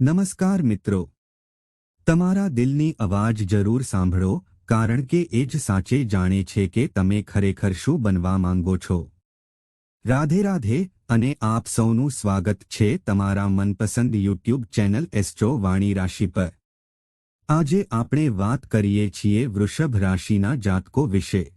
નમસ્કાર મિત્રો. તમારા દિલની અવાજ જરૂર સાંભળો, કારણ કે એ જ સાચે જાણે છે કે તમે ખરેખર શું બનવા માંગો છો. રાધે રાધે, અને આપ સૌનું સ્વાગત છે તમારા મનપસંદ યુટ્યુબ ચેનલ એસ્ટ્રો વાણી રાશિ પર. આજે આપણે વાત કરીએ છીએ વૃષભ રાશિના જાતકો વિશે.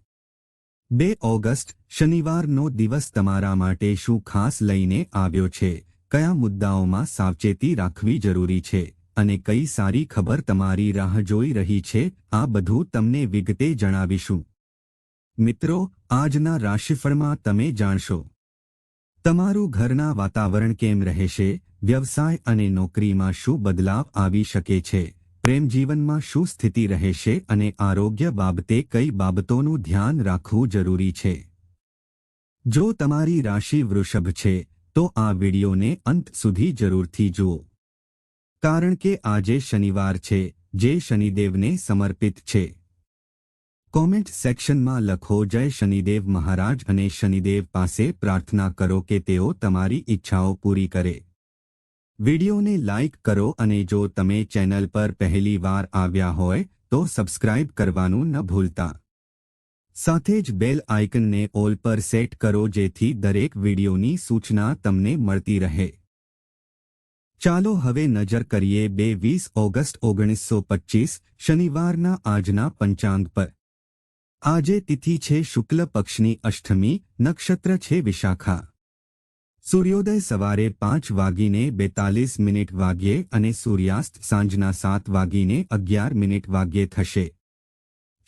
બે ઓગસ્ટ, શનિવારનો દિવસ તમારા માટે શું ખાસ લઈને આવ્યો છે? કયા મુદ્દાઓમાં સાવચેતી રાખવી જરૂરી છે અને કઈ સારી ખબર તમારી રાહ જોઈ રહી છે, આ બધું તમને વિગતે જણાવીશું. મિત્રો, આજના રાશિફળમાં તમે જાણશો. તમારું ઘરના વાતાવરણ કેમ રહેશે, વ્યવસાય અને નોકરીમાં શું બદલાવ આવી શકે છે, પ્રેમ જીવનમાં શું સ્થિતિ રહેશે અને આરોગ્ય બાબતે કઈ બાબતોનું ધ્યાન રાખવું જરૂરી છે. જો તમારી રાશિ વૃષભ છે તો આ વિડીયોને અંત સુધી જરૂરથી જુઓ. કારણ કે આજે શનિવાર છે, જે શનિદેવને સમર્પિત છે. કોમેન્ટ સેક્શનમાં લખો, જય શનિદેવ મહારાજ અને શનિદેવ પાસે પ્રાર્થના કરો કે તેઓ તમારી ઈચ્છાઓ પૂરી કરે. વિડિયોને લાઇક કરો અને જો તમે ચેનલ પર પહેલી વાર આવ્યા હોય, તો સબસ્ક્રાઇબ કરવાનું ન ભૂલતા. સાથે જ બેલ આઇકનને ઓલ પર સેટ કરો જેથી દરેક વિડિયોની સૂચના તમને મળતી રહે. ચાલો હવે નજર કરીએ બે વીસ ઓગસ્ટ ઓગણીસો પચ્ચીસ શનિવારના આજના પંચાંગ પર. આજે તિથિ છે શુક્લ પક્ષની અષ્ટમી, નક્ષત્ર છે વિશાખા. સૂર્યોદય સવારે પાંચ વાગીને બેતાલીસ મિનિટ વાગ્યે અને સૂર્યાસ્ત સાંજના સાત વાગીને અગિયાર મિનિટ વાગ્યે થશે.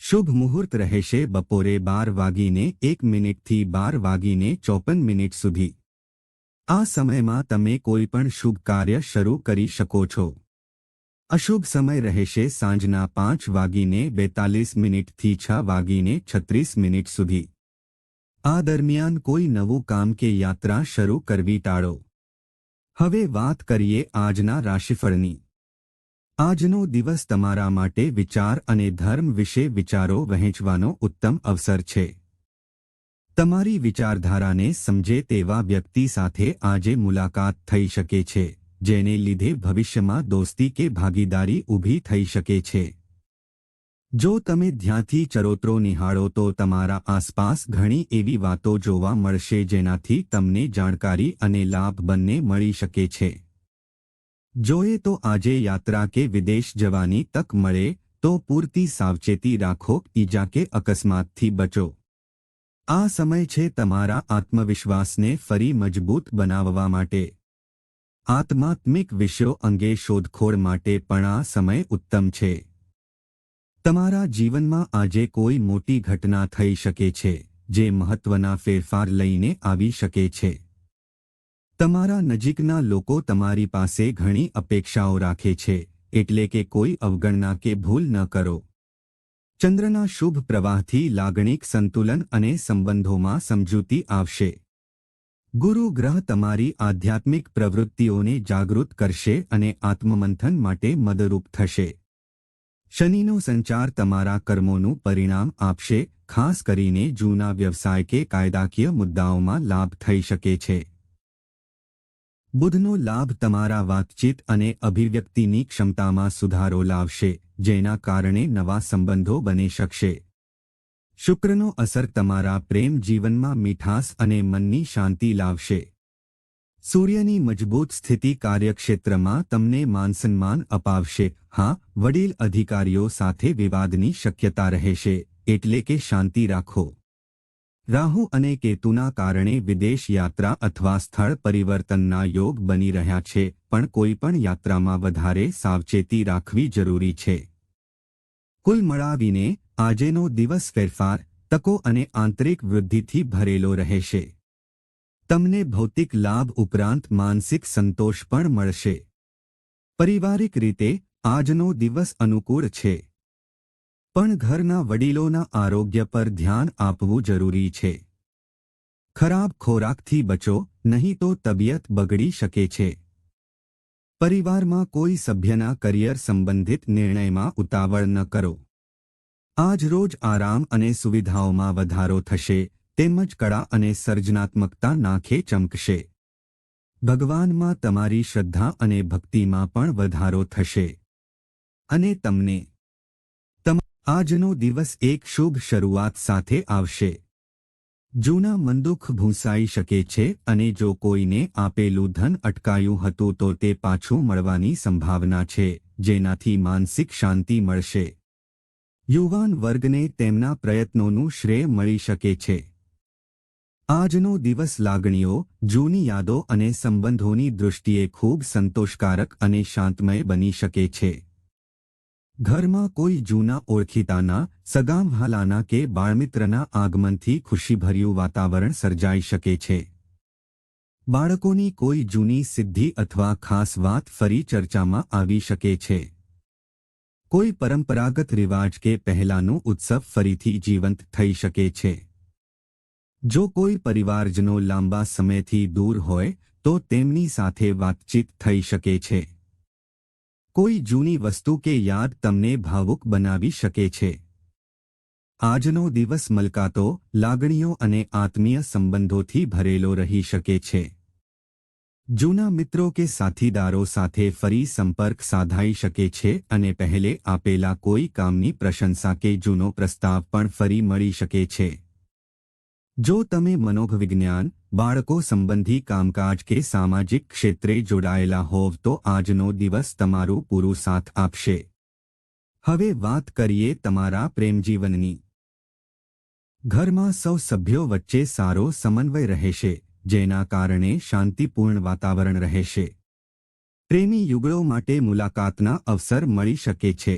શુભ મુહૂર્ત રહેશે બપોરે બાર વાગીને એક મિનિટથી બાર વાગીને ચોપન મિનિટ સુધી. આ સમયમાં તમે કોઈ પણ શુભ કાર્ય શરૂ કરી શકો છો. અશુભ સમય રહેશે સાંજના પાંચ વાગીને બેતાલીસ મિનિટથી છ વાગીને છત્રીસ મિનિટ સુધી. આ દરમિયાન કોઈ નવું કામ કે યાત્રા શરૂ કરવી ટાળો. હવે વાત કરીએ આજના રાશિફળની. આજનો દિવસ તમારા માટે વિચાર અને ધર્મ વિશે વિચારો વહેંચવાનો ઉત્તમ અવસર છે. તમારી વિચારધારાને સમજે તેવા વ્યક્તિ સાથે આજે મુલાકાત થઈ શકે છે, જેને લીધે ભવિષ્યમાં દોસ્તી કે ભાગીદારી ઊભી થઈ શકે છે. જો તમે ધ્યાનથી ચરોતરો નિહાળો તો તમારા આસપાસ ઘણી એવી વાતો જોવા મળશે જેનાથી તમને જાણકારી અને લાભ બંને મળી શકે છે. જોએ તો આજે યાત્રા કે વિદેશ જવાની તક મળે, તો પૂરતી સાવચેતી રાખો, ઈજા કે અકસ્માતથી બચો. આ સમય છે તમારા આત્મવિશ્વાસને ફરી મજબૂત બનાવવા માટે. આત્માત્મિક વિષયો અંગે શોધખોળ માટે પણ આ સમય ઉત્તમ છે. તમારા જીવનમાં આજે કોઈ મોટી ઘટના થઈ શકે છે, જે મહત્વના ફેરફાર લઈને આવી શકે છે. તમારા નજીકના લોકો તમારી પાસે ઘણી અપેક્ષાઓ રાખે છે, એટલે કે કોઈ અવગણના કે ભૂલ ન કરો. ચંદ્રના શુભ પ્રવાહથી લાગણીક સંતુલન અને સંબંધોમાં સમજૂતી આવશે. ગુરુ ગ્રહ તમારી આધ્યાત્મિક પ્રવૃત્તિઓને જાગૃત કરશે અને આત્મમંથન માટે મદરૂપ થશે. શનિનો સંચાર તમારા કર્મોનું પરિણામ આપશે, ખાસ કરીને જૂના વ્યવસાય કે કાયદાકીય મુદ્દાઓમાં લાભ થઈ શકે છે. બુધનો લાભ તમારા વાતચીત અને અભિવ્યક્તિની ક્ષમતામાં સુધારો લાવશે, જેના કારણે નવા સંબંધો બની શકશે. શુક્રનો અસર તમારા પ્રેમ જીવનમાં મીઠાસ અને મનની શાંતિ લાવશે. સૂર્યની મજબૂત સ્થિતિ કાર્યક્ષેત્રમાં તમને માનસન્માન અપાવશે. હા, વડીલ અધિકારીઓ સાથે વિવાદની શક્યતા રહેશે, એટલે કે શાંતિ રાખો. રાહુ અને કેતુના કારણે વિદેશ યાત્રા અથવા સ્થળ પરિવર્તનના યોગ બની રહ્યા છે, પણ કોઈ પણ યાત્રામાં વધારે સાવચેતી રાખવી જરૂરી છે. કુલ મળાવીને આજેનો દિવસ ફેરફાર, તકો અને આંતરિક વૃદ્ધિથી ભરેલો રહેશે. તમને ભૌતિક લાભ ઉપરાંત માનસિક સંતોષ પણ મળશે. પરિવારિક રીતે આજનો દિવસ અનુકૂળ છે. પણ ઘરના વડીલોના આરોગ્ય પર ધ્યાન આપવું જરૂરી છે. ખરાબ ખોરાકથી બચો, નહીં તો તબિયત બગડી શકે છે. પરિવારમાં કોઈ સભ્યના કરિયર સંબંધિત નિર્ણયમાં ઉતાવળ ન કરો. આજ રોજ આરામ અને સુવિધાઓમાં વધારો થશે, તેમજ કળા અને સર્જનાત્મકતા નાખે ચમકશે. ભગવાનમાં તમારી શ્રદ્ધા અને ભક્તિમાં પણ વધારો થશે. અને તમને તમ આજનો દિવસ એક શુભ શરૂઆત સાથે આવશે. જૂના મંદુખ ભૂંસાઈ શકે છે અને જો કોઈને આપેલું ધન અટકાયું હતું તો તે પાછું મળવાની સંભાવના છે, જેનાથી માનસિક શાંતિ મળશે. યુવાન વર્ગને તેમના પ્રયત્નોનું શ્રેય મળી શકે છે. આજનો દિવસ લાગણીઓ, જૂની યાદો અને સંબંધોની દૃષ્ટિએ ખૂબ સંતોષકારક અને શાંતમય બની શકે છે. ઘરમાં કોઈ જૂના ઓળખીતાના સગામહાલાના કે બાળમિત્રના આગમનથી ખુશીભર્યું વાતાવરણ સર્જાઈ શકે છે. બાળકોની કોઈ જૂની સિદ્ધિ અથવા ખાસ વાત ફરી ચર્ચામાં આવી શકે છે. કોઈ પરંપરાગત રિવાજ કે પહેલાનું ઉત્સવ ફરીથી જીવંત થઈ શકે છે. જો કોઈ પરિવારજનો લાંબા સમયથી દૂર હોય, તો તેમની સાથે વાતચીત થઈ શકે છે. કોઈ જૂની વસ્તુ કે યાદ તમને ભાવુક બનાવી શકે છે. આજનો દિવસ મલકાતો, લાગણીઓ અને આત્મીય સંબંધોથી ભરેલો રહી શકે છે. જૂના મિત્રો કે સાથીદારો સાથે ફરી સંપર્ક સાધાઈ શકે છે અને પહેલે આપેલા કોઈ કામની પ્રશંસા કે જૂનો પ્રસ્તાવ પણ ફરી મળી શકે છે. જો તમે મનોવિજ્ઞાન બાળકો સંબંધી કામકાજ કે સામાજિક ક્ષેત્રે જોડાયેલા હોવ તો આજનો દિવસ તમારું પૂરું સાથ આપશે. હવે વાત કરીએ તમારા પ્રેમજીવનની. ઘરમાં સૌ સભ્યો વચ્ચે સારો સમન્વય રહેશે, જેના કારણે શાંતિપૂર્ણ વાતાવરણ રહેશે. પ્રેમી યુગળો માટે મુલાકાતના અવસર મળી શકે છે.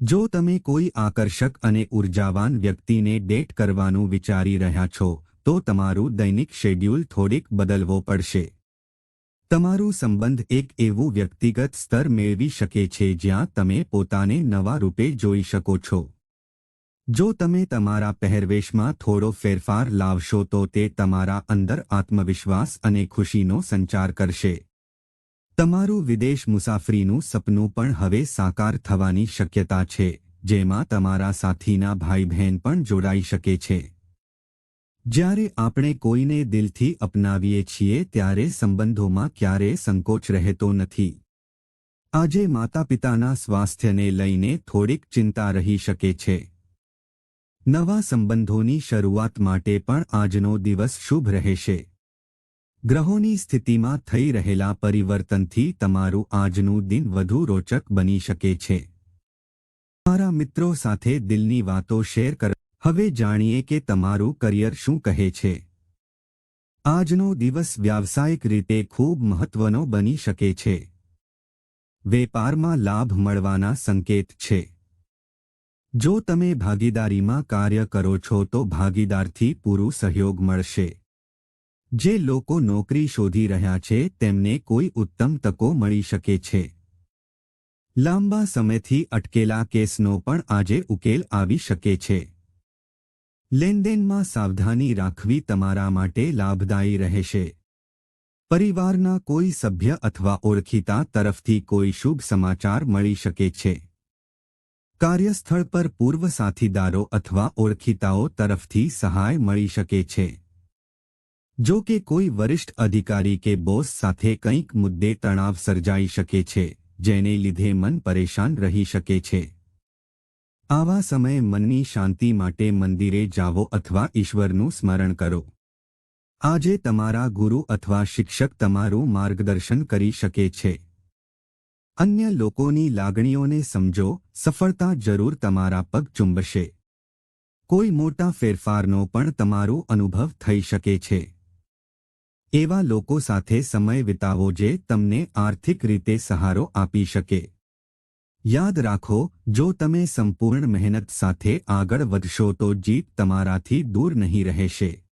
જો તમે કોઈ આકર્ષક અને ઉર્જાવાન વ્યક્તિને ડેટ કરવાનું વિચારી રહ્યા છો તો તમારું દૈનિક શેડ્યુલ થોડીક બદલવો પડશે. તમારું સંબંધ એક એવું વ્યક્તિગત સ્તર મેળવી શકે છે જ્યાં તમે પોતાને નવા રૂપે જોઈ શકો છો. જો તમે તમારા પહેરવેશમાં થોડો ફેરફાર લાવશો તો તે તમારા અંદર આત્મવિશ્વાસ અને ખુશીનો સંચાર કરશે. તમારું વિદેશ મુસાફરીનું સપનું પણ હવે સાકાર થવાની શક્યતા છે, જેમાં તમારા સાથીના ભાઈ બહેન પણ જોડાઈ શકે છે. જ્યારે આપણે કોઈને દિલથી અપનાવીએ છીએ ત્યારે સંબંધોમાં ક્યારેય સંકોચ રહેતો નથી. આજે માતા પિતાના સ્વાસ્થ્યને લઈને થોડીક ચિંતા રહી શકે છે. નવા સંબંધોની શરૂઆત માટે પણ આજનો દિવસ શુભ રહેશે. ગ્રહોની સ્થિતિમાં થઈ રહેલા પરિવર્તનથી તમારું આજનું દિન વધુ રોચક બની શકે છે. તમારા મિત્રો સાથે દિલની વાતો શેર કર હવે જાણીએ કે તમારું કરિયર શું કહે છે. આજનો દિવસ વ્યાવસાયિક રીતે ખૂબ મહત્વનો બની શકે છે. વેપારમાં લાભ મળવાના સંકેત છે. જો તમે ભાગીદારીમાં કાર્ય કરો છો તો ભાગીદારથી પૂરું સહયોગ મળશે. જે લોકો નોકરી શોધી રહ્યા છે તેમને કોઈ ઉત્તમ તકો મળી શકે છે. લાંબા સમયથી અટકેલા કેસનો પણ આજે ઉકેલ આવી શકે છે. લેનદેનમાં સાવધાની રાખવી તમારા માટે લાભદાયી રહેશે. પરિવારના કોઈ સભ્ય અથવા ઓળખીતા તરફથી કોઈ શુભ સમાચાર મળી શકે છે. કાર્યસ્થળ પર પૂર્વ સાથીદારો અથવા ઓળખીતાઓ તરફથી સહાય મળી શકે છે. જો કે કોઈ વરિષ્ઠ અધિકારી કે બોસ સાથે કંઈક મુદ્દે તણાવ સર્જાઈ શકે છે, જેને લીધે મન પરેશાન રહી શકે છે. આવા સમયે મનની શાંતિ માટે મંદિરે જાઓ અથવા ઈશ્વરનું સ્મરણ કરો. આજે તમારા ગુરુ અથવા શિક્ષક તમારું માર્ગદર્શન કરી શકે છે. અન્ય લોકોની લાગણીઓને સમજો, સફળતા જરૂર તમારા પગ ચુંબશે. કોઈ મોટા ફેરફારનો પણ તમારો અનુભવ થઈ શકે છે. એવા લોકો સાથે સમય વિતાવો જે તમને આર્થિક રીતે સહારો આપી શકે. યાદ રાખો, જો તમે સંપૂર્ણ મહેનત સાથે આગળ વધશો તો જીત તમારાથી દૂર નહીં રહેશે.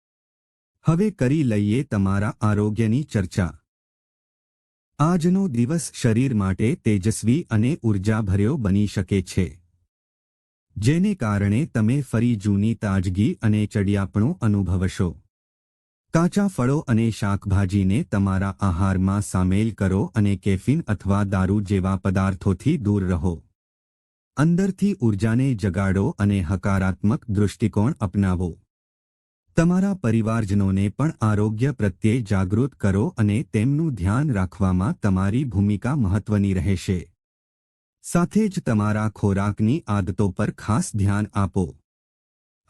હવે કરી લઈએ તમારા આરોગ્યની ચર્ચા. આજનો દિવસ શરીર માટે તેજસ્વી અને ઉર્જાભર્યો બની શકે છે. જેને કારણે તમે ફરી જૂની તાજગી અને ચડિયાપણું અનુભવશો. કાચા ફળો અને શાકભાજીને તમારા આહારમાં સામેલ કરો અને કેફીન અથવા દારૂ જેવા પદાર્થોથી દૂર રહો. અંદરથી ઊર્જાને જગાડો અને હકારાત્મક દૃષ્ટિકોણ અપનાવો. તમારા પરિવારજનોને પણ આરોગ્ય પ્રત્યે જાગૃત કરો અને તેમનું ધ્યાન રાખવામાં તમારી ભૂમિકા મહત્વની રહેશે. સાથે જ તમારા ખોરાકની આદતો પર ખાસ ધ્યાન આપો.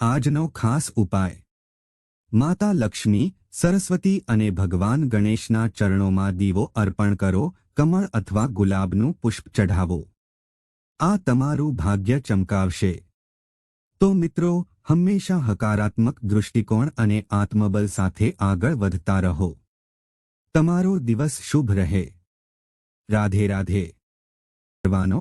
આજનો ખાસ ઉપાય. માતા લક્ષ્મી, સરસ્વતી અને ભગવાન ગણેશના ચરણોમાં દીવો અર્પણ કરો, કમળ અથવા ગુલાબનું પુષ્પ ચઢાવો. આ તમારું ભાગ્ય ચમકાવશે. તો મિત્રો, હંમેશા હકારાત્મક દૃષ્ટિકોણ અને આત્મબલ સાથે આગળ વધતા રહો. તમારો દિવસ શુભ રહે. રાધે રાધે. કરવાનો